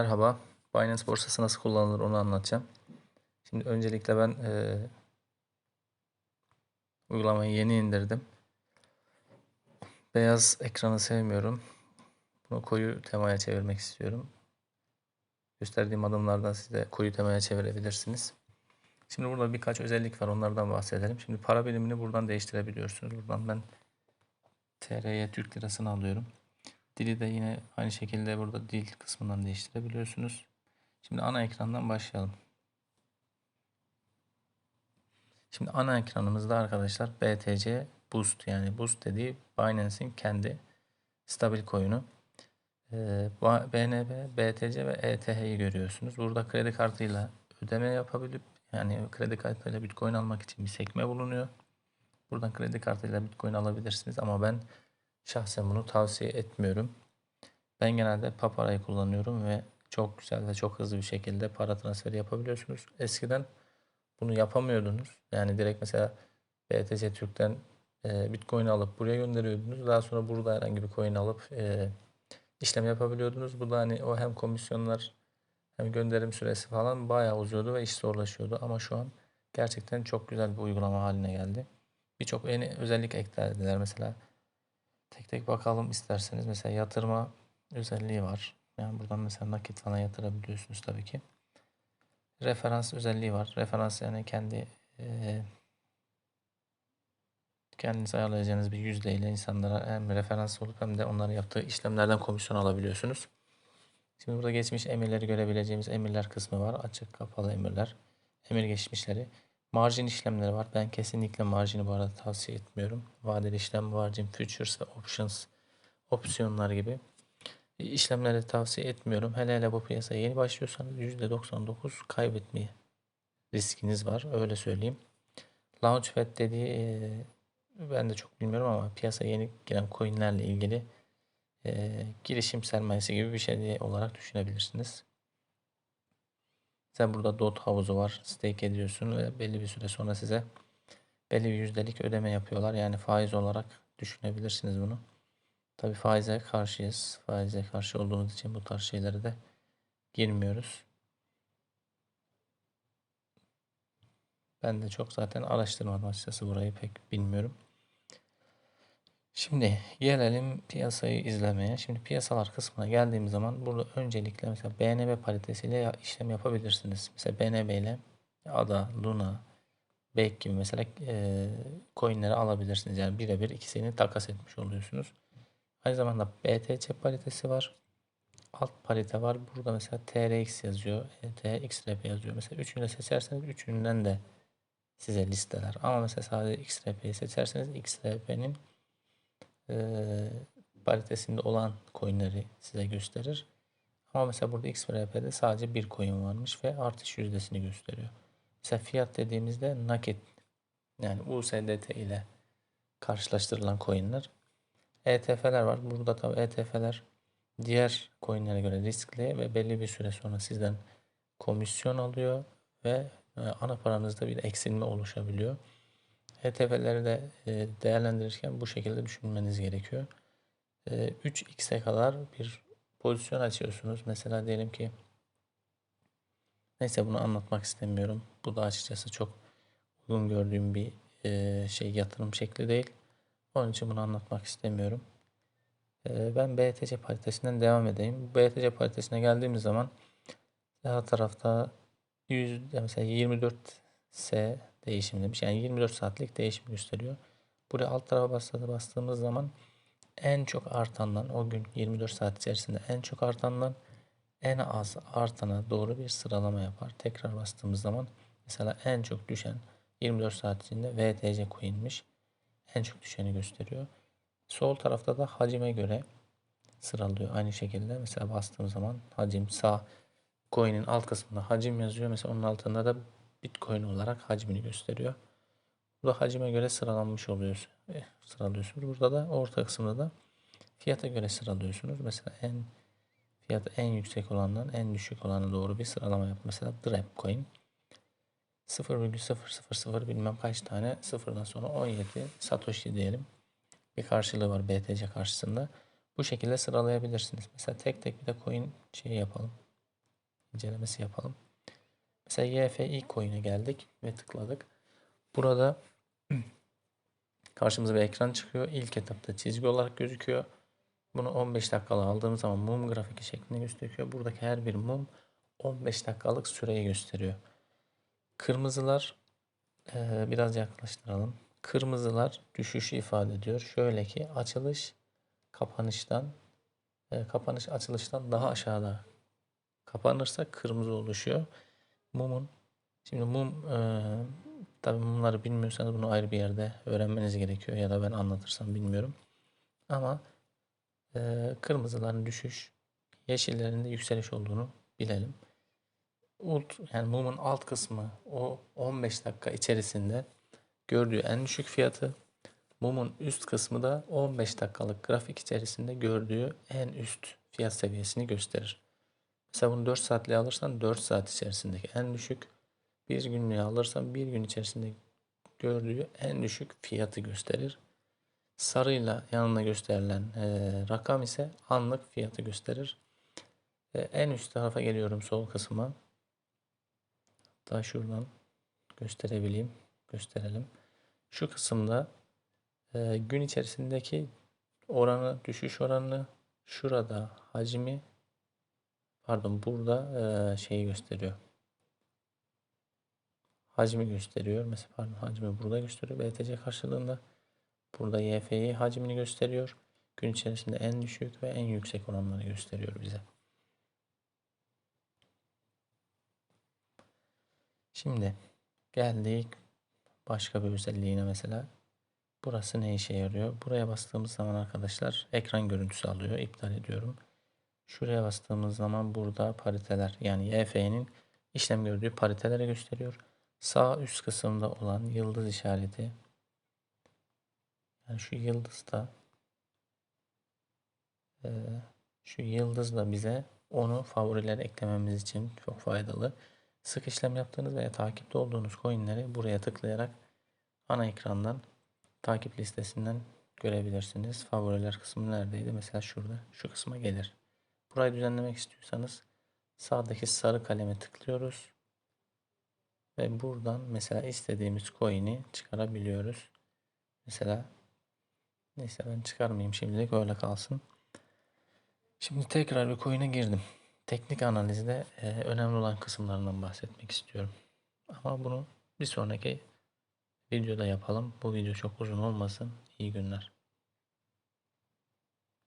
Merhaba. Binance borsası nasıl kullanılır onu anlatacağım. Şimdi öncelikle ben e, uygulamayı yeni indirdim. Beyaz ekranı sevmiyorum. Bunu koyu temaya çevirmek istiyorum. Gösterdiğim adımlardan siz de koyu temaya çevirebilirsiniz. Şimdi burada birkaç özellik var. Onlardan bahsedelim. Şimdi para birimini buradan değiştirebiliyorsunuz. Buradan ben TR'ye Türk lirasını alıyorum. Dili de yine aynı şekilde burada dil kısmından değiştirebiliyorsunuz. Şimdi ana ekrandan başlayalım. Şimdi ana ekranımızda arkadaşlar BTC Boost yani Boost dediği Binance'in kendi stabil coin'u. Ee, BNB, BTC ve ETH'yi görüyorsunuz. Burada kredi kartıyla ödeme yapabilip yani kredi kartıyla Bitcoin almak için bir sekme bulunuyor. Buradan kredi kartıyla Bitcoin alabilirsiniz ama ben şahsen bunu tavsiye etmiyorum. Ben genelde Papara'yı kullanıyorum ve çok güzel ve çok hızlı bir şekilde para transferi yapabiliyorsunuz. Eskiden bunu yapamıyordunuz. Yani direkt mesela BTC Türk'ten e, Bitcoin alıp buraya gönderiyordunuz. Daha sonra burada herhangi bir coin alıp e, işlem yapabiliyordunuz. Bu da hani o hem komisyonlar hem gönderim süresi falan bayağı uzuyordu ve iş zorlaşıyordu. Ama şu an gerçekten çok güzel bir uygulama haline geldi. Birçok yeni özellik eklediler. Mesela tek tek bakalım isterseniz. Mesela yatırma özelliği var. Yani buradan mesela nakit falan yatırabiliyorsunuz tabii ki. Referans özelliği var. Referans yani kendi e, kendiniz ayarlayacağınız bir yüzdeyle insanlara hem referans olup hem de onların yaptığı işlemlerden komisyon alabiliyorsunuz. Şimdi burada geçmiş emirleri görebileceğimiz emirler kısmı var. Açık kapalı emirler. Emir geçmişleri. Marjin işlemleri var. Ben kesinlikle marjini bu arada tavsiye etmiyorum. Vadeli işlem, margin, futures ve options opsiyonlar gibi işlemleri tavsiye etmiyorum. Hele hele bu piyasaya yeni başlıyorsanız %99 kaybetmeye riskiniz var. Öyle söyleyeyim. Launchpad dediği e, ben de çok bilmiyorum ama piyasaya yeni giren coinlerle ilgili e, girişim sermayesi gibi bir şey olarak düşünebilirsiniz. Sen burada dot havuzu var. Stake ediyorsun ve belli bir süre sonra size belli bir yüzdelik ödeme yapıyorlar. Yani faiz olarak düşünebilirsiniz bunu. Tabi faize karşıyız. Faize karşı olduğumuz için bu tarz şeylere de girmiyoruz. Ben de çok zaten araştırmadım açıkçası burayı pek bilmiyorum. Şimdi gelelim piyasayı izlemeye. Şimdi piyasalar kısmına geldiğimiz zaman burada öncelikle mesela BNB paritesiyle işlem yapabilirsiniz. Mesela BNB ile ADA, Luna, Bek gibi mesela e, coinleri alabilirsiniz. Yani birebir ikisini takas etmiş oluyorsunuz. Aynı zamanda BTC paritesi var. Alt parite var. Burada mesela TRX yazıyor. ET, XRP yazıyor. Mesela üçünü de seçerseniz üçünden de size listeler. Ama mesela sadece XRP'yi seçerseniz XRP'nin e, paritesinde olan coinleri size gösterir. Ama mesela burada XRP'de sadece bir coin varmış ve artış yüzdesini gösteriyor. Mesela fiyat dediğimizde nakit yani USDT ile karşılaştırılan coinler. ETF'ler var. Burada tabi ETF'ler diğer coinlere göre riskli ve belli bir süre sonra sizden komisyon alıyor ve e, ana paranızda bir eksilme oluşabiliyor. ETF'leri de e, değerlendirirken bu şekilde düşünmeniz gerekiyor. 3x'e e, kadar bir pozisyon açıyorsunuz. Mesela diyelim ki neyse bunu anlatmak istemiyorum. Bu da açıkçası çok uygun gördüğüm bir şey yatırım şekli değil. Onun için bunu anlatmak istemiyorum. Ben BTC paritesinden devam edeyim. BTC paritesine geldiğimiz zaman sağ tarafta 100 mesela 24 S değişim demiş. Yani 24 saatlik değişim gösteriyor. Buraya alt tarafa bastığımız zaman en çok artandan o gün 24 saat içerisinde en çok artandan en az artana doğru bir sıralama yapar. Tekrar bastığımız zaman mesela en çok düşen 24 saat içinde VTC coin'miş. En çok düşeni gösteriyor. Sol tarafta da hacime göre sıralıyor. Aynı şekilde mesela bastığım zaman hacim sağ coin'in alt kısmında hacim yazıyor. Mesela onun altında da Bitcoin olarak hacmini gösteriyor. Burada hacime göre sıralanmış oluyor. E, sıralıyorsunuz. Burada da orta kısımda da fiyata göre sıralıyorsunuz. Mesela en fiyatı en yüksek olandan en düşük olana doğru bir sıralama yap. Mesela Drap Coin 0,000 bilmem kaç tane sıfırdan sonra 17 Satoshi diyelim. Bir karşılığı var BTC karşısında. Bu şekilde sıralayabilirsiniz. Mesela tek tek bir de coin şey yapalım. incelemesi yapalım. Mesela YFI coin'e geldik ve tıkladık. Burada karşımıza bir ekran çıkıyor. İlk etapta çizgi olarak gözüküyor. Bunu 15 dakikalık aldığımız zaman mum grafiki şeklinde gösteriyor. Buradaki her bir mum 15 dakikalık süreyi gösteriyor. Kırmızılar eee, biraz yaklaştıralım. Kırmızılar düşüşü ifade ediyor. Şöyle ki açılış kapanıştan e, kapanış açılıştan daha aşağıda kapanırsa kırmızı oluşuyor. Mumun şimdi mum e, tabii mumları bilmiyorsanız bunu ayrı bir yerde öğrenmeniz gerekiyor ya da ben anlatırsam bilmiyorum. Ama e, kırmızıların düşüş, yeşillerin de yükseliş olduğunu bilelim. Ult yani mumun alt kısmı o 15 dakika içerisinde gördüğü en düşük fiyatı Mumun üst kısmı da 15 dakikalık grafik içerisinde gördüğü en üst fiyat seviyesini gösterir. Mesela bunu 4 saatliğe alırsan 4 saat içerisindeki en düşük, bir günlüğe alırsan bir gün içerisinde gördüğü en düşük fiyatı gösterir. Sarıyla yanına gösterilen e, rakam ise anlık fiyatı gösterir. E, en üst tarafa geliyorum sol kısma. Hatta şuradan gösterebileyim. Gösterelim. Şu kısımda e, gün içerisindeki oranı, düşüş oranını şurada hacmi pardon burada e, şeyi gösteriyor. Hacmi gösteriyor. Mesela pardon hacmi burada gösteriyor. BTC karşılığında burada YFI hacmini gösteriyor. Gün içerisinde en düşük ve en yüksek oranları gösteriyor bize. Şimdi geldik başka bir özelliğine mesela. Burası ne işe yarıyor? Buraya bastığımız zaman arkadaşlar ekran görüntüsü alıyor. İptal ediyorum. Şuraya bastığımız zaman burada pariteler yani YF'nin işlem gördüğü paritelere gösteriyor. Sağ üst kısımda olan yıldız işareti yani şu yıldız da e, şu yıldız da bize onu favorilere eklememiz için çok faydalı. Sık işlem yaptığınız veya takipte olduğunuz coinleri buraya tıklayarak ana ekrandan takip listesinden görebilirsiniz. Favoriler kısmı neredeydi? Mesela şurada. Şu kısma gelir. Burayı düzenlemek istiyorsanız sağdaki sarı kaleme tıklıyoruz. Ve buradan mesela istediğimiz coin'i çıkarabiliyoruz. Mesela neyse ben çıkarmayayım şimdilik öyle kalsın. Şimdi tekrar bir coin'e girdim. Teknik analizde e, önemli olan kısımlarından bahsetmek istiyorum. Ama bunu bir sonraki videoda yapalım. Bu video çok uzun olmasın. İyi günler.